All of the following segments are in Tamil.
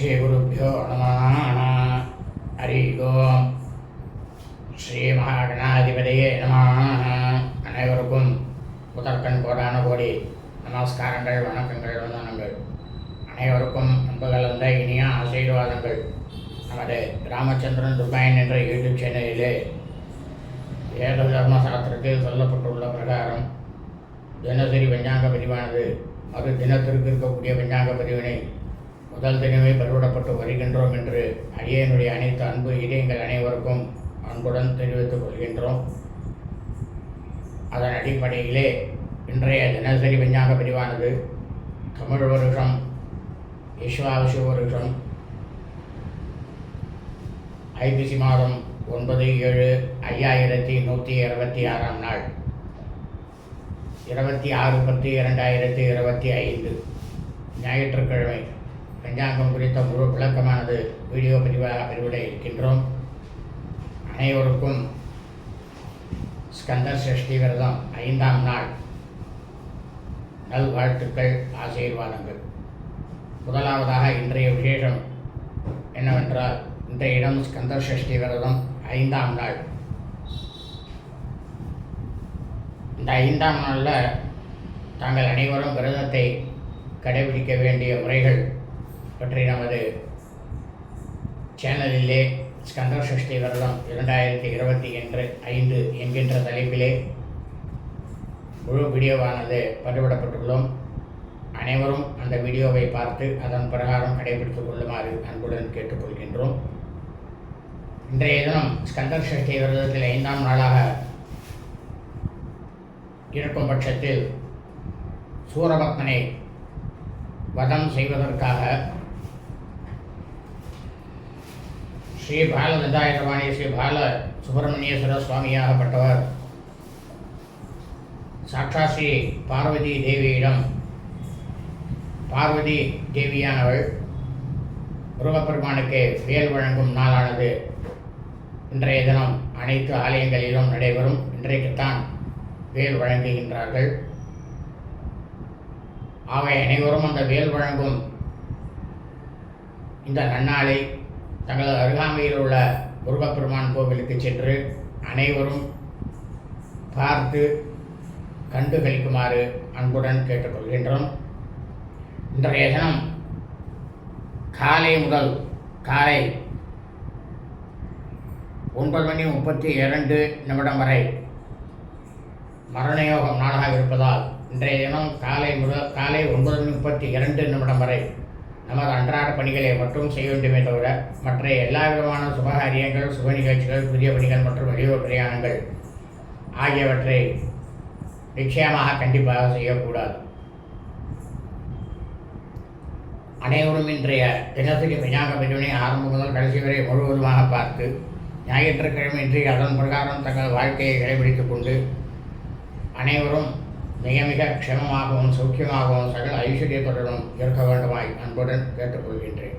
ஸ்ரீகுருப்போ நம ஹரி ஓம் ஸ்ரீ மகாகணாதிபதியே நம அனைவருக்கும் புதற்கண் கோடான கோடி நமஸ்காரங்கள் வணக்கங்கள் வந்தனங்கள்। அனைவருக்கும் அன்பு இனிய ஆசீர்வாதங்கள். நமது ராமச்சந்திரன் துர்பாயன் என்ற யூடியூப் சேனலிலே ஏக தர்மசாஸ்திரத்தில் சொல்லப்பட்டுள்ள பிரகாரம் தினசரி வெஞ்சாங்க பதிவானது. அது தினத்திற்கு இருக்கக்கூடிய வெஞ்சாங்க பதிவினை முதல் தினமே பருவிடப்பட்டு வருகின்றோம் என்று அடியனுடைய அனைத்து அன்பு இதயங்கள் அனைவருக்கும் அன்புடன் தெரிவித்துக் கொள்கின்றோம். அதன் அடிப்படையிலே இன்றைய தினசரி விஞ்ஞான பிரிவானது தமிழ் வருஷம் விஸ்வாவசு வருஷம் ஐபிசி மாதம் ஒன்பது ஏழு ஐயாயிரத்தி நூற்றி இருபத்தி ஆறாம் நாள் இருபத்தி ஆறு பத்து இரண்டாயிரத்தி இருபத்தி ஐந்து ஞாயிற்றுக்கிழமை. பஞ்சாங்கம் குறித்த முழு விளக்கமானது வீடியோ பதிவாக பெருவிட இருக்கின்றோம். அனைவருக்கும் ஸ்கந்தர் சஷ்டி விரதம் ஐந்தாம் நாள். நல்வாழ்த்துக்கள் ஆசீர்வாதங்கள். முதலாவதாக இன்றைய விசேஷம் என்னவென்றால் இன்றைய இடம் ஸ்கந்தர் சஷ்டி விரதம் ஐந்தாம் நாள். இந்த ஐந்தாம் நாளில் தாங்கள் அனைவரும் விரதத்தை கடைபிடிக்க வேண்டிய முறைகள் பற்றி நமது சேனலிலே ஸ்கந்தர் சஷ்டி விரதம் இரண்டாயிரத்தி இருபத்தி என்று ஐந்து என்கின்ற தலைப்பிலே முழு வீடியோவானது பதிவிடப்பட்டுள்ளோம். அனைவரும் அந்த வீடியோவை பார்த்து அதன் பிரகாரம் கடைபிடித்துக் கொள்ளுமாறு அன்புடன் கேட்டுக்கொள்கின்றோம். இன்றைய தினம் ஸ்கந்தர் சஷ்டி விரதத்தில் ஐந்தாம் நாளாக இருக்கும் பட்சத்தில் சூரபத்மனை வதம் செய்வதற்காக ஸ்ரீ பால தண்டாயுதபாணி ஸ்ரீ பால சுப்பிரமணியேஸ்வர சுவாமியாகப்பட்டவர் சாட்சா ஸ்ரீ பார்வதி தேவியிடம் பார்வதி தேவியானவள் முருகப்பெருமானுக்கு வேல் வழங்கும் நாளானது. இன்றைய தினம் அனைத்து ஆலயங்களிலும் நடைபெறும். இன்றைக்குத்தான் வேல் வழங்குகின்றார்கள். அவை அனைவரும் அந்த வேல் வழங்கும் இந்த நன்னாளை தங்களது அருகாமையில் உள்ள முருகப்பெருமான் கோவிலுக்கு சென்று அனைவரும் பார்த்து கண்டு கழிக்குமாறு அன்புடன் கேட்டுக்கொள்கின்றோம். இன்றைய தினம் காலை முதல் காலை ஒன்பது மணி முப்பத்தி இரண்டு நிமிடம் வரை மரணயோகம் நாளாக இருப்பதால் இன்றைய தினம் காலை முதல் காலை ஒன்பது மணி முப்பத்தி இரண்டு நிமிடம் வரை நமது அன்றாட பணிகளை மட்டும் செய்ய வேண்டுமே தவிர மற்ற எல்லா விதமான சுபகாரியங்கள் சுப நிகழ்ச்சிகள் புதிய பணிகள் மற்றும் வெளியூர் பிரயாணங்கள் ஆகியவற்றை நிச்சயமாக கண்டிப்பாக செய்யக்கூடாது. அனைவரும் இன்றைய தினசரி பஞ்சாங்க பிரிவினை ஆரம்பம் முதல் கடைசி வரை முழுவதுமாக பார்த்து ஞாயிற்றுக்கிழமை இன்றைய அதன் பிரகாரம் தங்கள் வாழ்க்கையை கடைபிடித்துக் கொண்டு அனைவரும் மிக மிக க்ஷமமாகவும் சௌக்கியமாகவும் சகல ஐஸ்வர்யத்துடனும் இருக்க வேண்டுமாய் அன்புடன் கேட்டுக்கொள்கின்றேன்.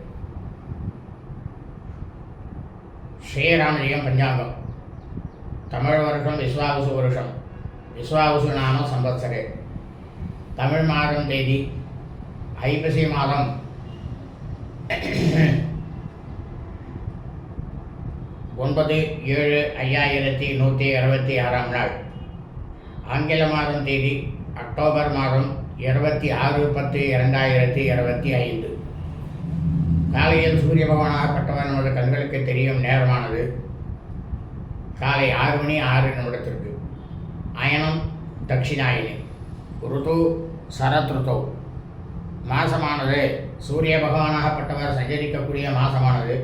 ஸ்ரீராமலிங்கம் பஞ்சாங்கம். தமிழ் வருஷம் விஸ்வாவசு வருஷம். விஸ்வாவசு நாம சம்பத்சரே. தமிழ் மாதம் தேதி ஐப்பசி மாதம். ஒன்பது ஏழு ஐயாயிரத்தி நூற்றி அறுபத்தி ஆறாம் நாள். ஆங்கில மாதம் தேதி அக்டோபர் மாதம் இருபத்தி ஆறு பத்து இரண்டாயிரத்தி இருபத்தி ஐந்து. காலையில் சூரிய பகவானாகப்பட்டவர் நமது கண்களுக்கு தெரியும் நேரமானது காலை ஆறு மணி ஆறு நிமிடத்திற்கு. அயனம் தட்சிணாயினி. ருது சரத் ருத்து மாசமானது சூரிய பகவானாகப்பட்டவர் சஞ்சரிக்கக்கூடிய மாசமானது.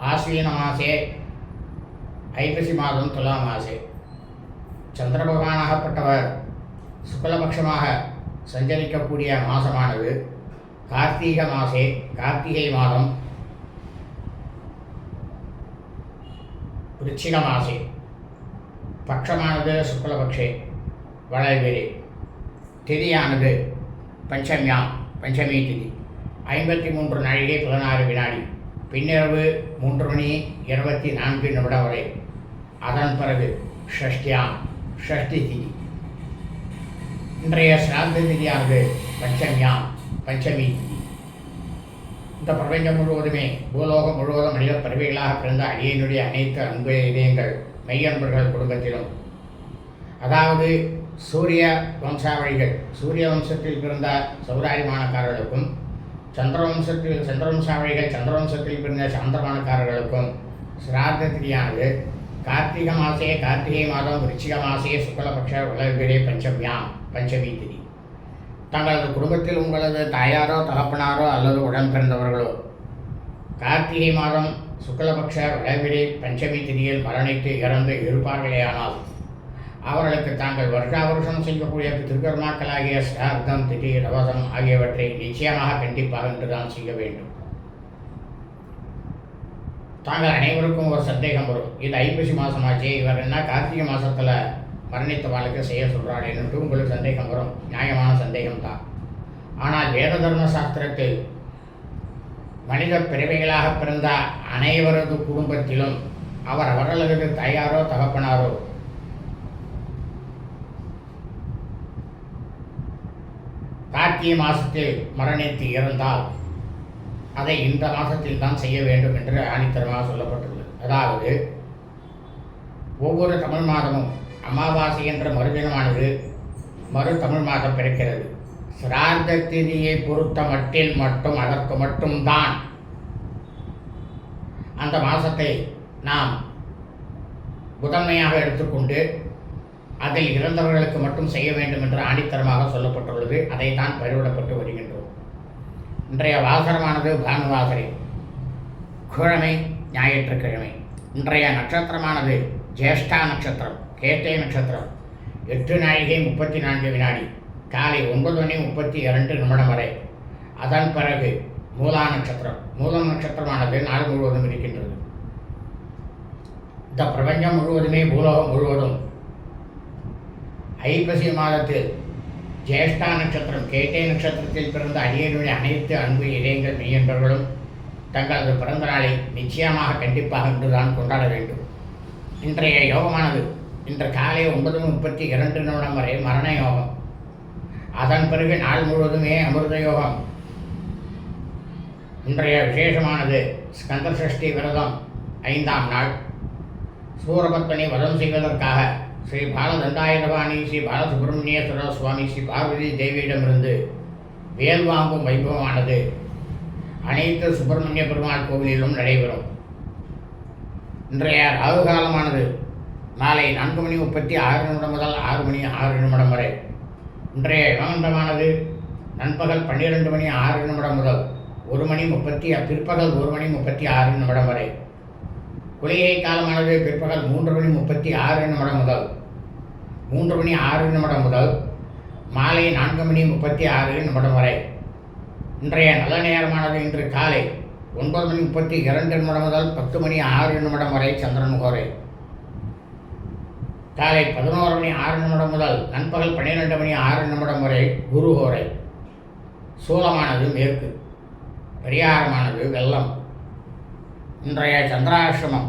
ஆஸ்வீன மாசே ஐப்பசி மாதம் துலா மாசே. சந்திர பகவானாகப்பட்டவர் சுக்லபக்ஷமாக சஞ்சரிக்கக்கூடிய மாதமானது கார்த்திக மாசே கார்த்திகை மாதம் விருச்சிக மாசே. பட்சமானது சுக்லபக்ஷே வளைவிலே திதியானது பஞ்சமியாம் பஞ்சமி திதி. ஐம்பத்தி மூன்று நாழிகை பதினாறு வினாடி. பின்னிரவு மூன்று மணி இருபத்தி நான்கு நிமிடம் வரை. அதன் பிறகு ஷஷ்டியாம் ஷஷ்டி திதி. இன்றைய சிராந்த திதியானது பஞ்சமியாம் பஞ்சமி. இந்த பிரபஞ்சம் முழுவதுமே பூலோகம் முழுவதும் மனித பிறவிகளாக பிறந்த அடியனுடைய அனைத்து அன்பு இதயங்கள் மெய்யன்பர்கள் குடும்பத்திலும். அதாவது சூரிய வம்சாவளிகள் சூரிய வம்சத்தில் பிறந்த சௌராரிமானக்காரர்களுக்கும் சந்திரவம்சத்தில் சந்திரவம்சாவளிகள் சந்திரவம்சத்தில் பிறந்த சாந்திரமானக்காரர்களுக்கும் சிரார்த்த திதியானது கார்த்திகை மாசே கார்த்திகை மாதம் விருச்சிக மாசே சுக்லபக்ஷ உலகிலே பஞ்சமியாம் பஞ்சமி திதி தங்களது குடும்பத்தில் உங்களது தாயாரோ தகப்பனாரோ அல்லது உடன் பிறந்தவர்களோ கார்த்திகை மாதம் சுக்லபக்ஷ வளர்பிரே பஞ்சமி திதியில் மரணித்து இறந்து இருப்பார்களேயானால் அவர்களுக்கு தாங்கள் வருஷா வருஷம் செய்யக்கூடிய திருக்கர்மாக்களாகிய சிரார்த்தம் திதி ரவசம் ஆகியவற்றை நிச்சயமாக கண்டிப்பாக என்றுதான் செய்ய வேண்டும். தாங்கள் அனைவருக்கும் ஒரு சந்தேகம் வரும். இது ஐப்பசி மாதமாச்சே இவர் என்ன கார்த்திகை மாதத்தில் மரணித்தவாளுக்கு செய்ய சொல்கிறாளேன்னுட்டு உங்களுக்கு சந்தேகம் வரும். நியாயமான சந்தேகம்தான். ஆனால் வேத தர்ம சாஸ்திரத்தில் மனித பிறவைகளாக பிறந்த அனைவரது குடும்பத்திலும் அவர் அவர்களது தாயாரோ தகப்பனாரோ கார்த்திகை மாதத்தில் மரணித்து இறந்தால் அதை இந்த மாதத்தில் தான் செய்ய வேண்டும் என்று ஆணித்தரமாக சொல்லப்பட்டுள்ளது. அதாவது ஒவ்வொரு தமிழ் மாதமும் அமாவாசை என்ற மறுதினமானது மறு தமிழ் மாதம் பிறக்கிறது. சிரார்த்த திதியை பொறுத்த மட்டில் மட்டும் அதற்கு மட்டும்தான் அந்த மாதத்தை நாம் முதன்மையாக எடுத்துக்கொண்டு அதில் இறந்தவர்களுக்கு மட்டும் செய்ய வேண்டும் என்று ஆணித்தரமாக சொல்லப்பட்டுள்ளது. அதை தான் பயிரிடப்பட்டு வருகின்றோம். இன்றைய வாசரமானது பானுவாசரி. கிழமை ஞாயிற்றுக்கிழமை. இன்றைய நட்சத்திரமானது ஜேஷ்டா நட்சத்திரம் கேட்டை நட்சத்திரம். எட்டு நாழிகை முப்பத்தி நான்கு வினாடி காலை ஒன்பது மணி முப்பத்தி இரண்டு நிமிடம் வரை. அதன் பிறகு மூலா நட்சத்திரம். மூலம் நட்சத்திரமானது நாள் முழுவதும் இருக்கின்றது. இந்த பிரபஞ்சம் முழுவதுமே பூலோகம் முழுவதும். ஐப்பசி மாதத்தில் ஜேஷ்டா நட்சத்திரம் கேட்டே நட்சத்திரத்தில் பிறந்த அடியனுடைய அனைத்து அன்பு இதயங்கள் மெய்யன்பர்களும் தங்களது பிறந்த நாளை நிச்சயமாக கண்டிப்பாக இன்றுதான் கொண்டாட வேண்டும். இன்றைய யோகமானது இன்று காலை ஒன்பது முப்பத்தி இரண்டு நிமிடம் வரை மரண யோகம். அதன் பிறகு நாள் முழுவதுமே அமிர்த யோகம். இன்றைய விசேஷமானது ஸ்கந்த சஷ்டி விரதம் ஐந்தாம் நாள். சூரபத்மனை வதம் செய்வதற்காக ஸ்ரீ பாலதண்டாயுதபாணி ஸ்ரீ பாலசுப்ரமணியேஸ்வர சுவாமி ஸ்ரீ பார்வதி தேவியிடமிருந்து வேல் வாங்கும் வைபவமானது அனைத்து சுப்பிரமணிய பெருமாள் கோவிலிலும் நடைபெறும். இன்றைய ராகு காலமானது நாளை நான்கு மணி முப்பத்தி ஆறு நிமிடம் முதல் ஆறு மணி ஆறு நிமிடம் வரை. இன்றைய யமகண்டமானது நண்பகல் பன்னிரெண்டு மணி ஆறு நிமிடம் முதல் ஒரு மணி முப்பத்தி பிற்பகல் ஒரு மணி முப்பத்தி ஆறு நிமிடம் வரை. குளிகை காலமானது பிற்பகல் மூன்று மணி முப்பத்தி ஆறு நிமிடம் முதல் மூன்று மணி ஆறு நிமிடம் முதல் மாலை நான்கு மணி முப்பத்தி ஆறு நிமிடம் வரை. இன்றைய நல்ல நேரமானது இன்று காலை ஒன்பது மணி முப்பத்தி இரண்டு நிமிடம் முதல் பத்து மணி ஆறு நிமிடம் வரை சந்திரன் கோரை. காலை பதினோரு மணி ஆறு நிமிடம் முதல் நண்பகல் பன்னிரெண்டு மணி ஆறு நிமிடம் வரை குரு கோரை. சூலமானது மேற்கு பரிகாரமானது வெள்ளம். இன்றைய சந்திராசிரமம்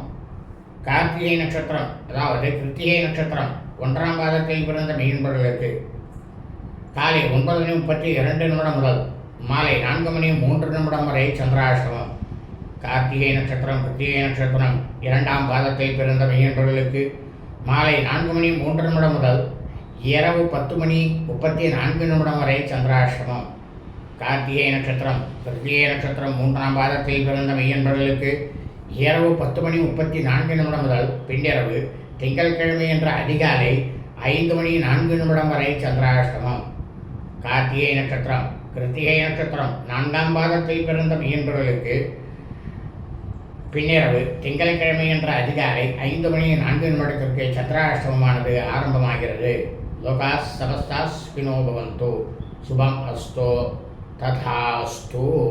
கார்த்திகை நட்சத்திரம் அதாவது கிருத்திகை நட்சத்திரம். ஒன்றாம் பாதத்தில் பிறந்த மீன்பர்களுக்கு காலை ஒன்பது மணி முப்பத்தி இரண்டு நிமிடம் முதல் மாலை நான்கு மணி மூன்று நிமிடம் வரை சந்திராஷ்டமம். கார்த்திகை நட்சத்திரம் கிருத்திகை நட்சத்திரம் இரண்டாம் பாதத்தில் பிறந்த மெய்யன்பர்களுக்கு மாலை நான்கு மணி மூன்று நிமிடம் முதல் இரவு பத்து மணி முப்பத்தி நான்கு நிமிடம் வரை சந்திராஷ்டமம். கார்த்திகை நட்சத்திரம் கிருத்திகை நட்சத்திரம் மூன்றாம் பாதத்தில் பிறந்த மெய்யன்பர்களுக்கு இரவு பத்து மணி முப்பத்தி நான்கு நிமிடம் முதல் பின்னிரவு திங்கட்கிழமை என்ற அதிகாலை ஐந்து மணி நான்கு நிமிடம் வரை சந்திராஷ்டமம். கார்த்திகை நட்சத்திரம் கிருத்திகை நட்சத்திரம் நான்காம் பாதத்தில் பிறந்த மீன்பர்களுக்கு பின்னிரவு திங்கட்கிழமை என்ற அதிகாலை ஐந்து மணி நான்கு நிமிடத்திற்கு சந்திராஷ்டமமானது ஆரம்பமாகிறது. லோகாஸ் சமஸ்தாஸ் பினோ பவந்தோ. சுபம் அஸ்தோ. ததாஸ்தோ.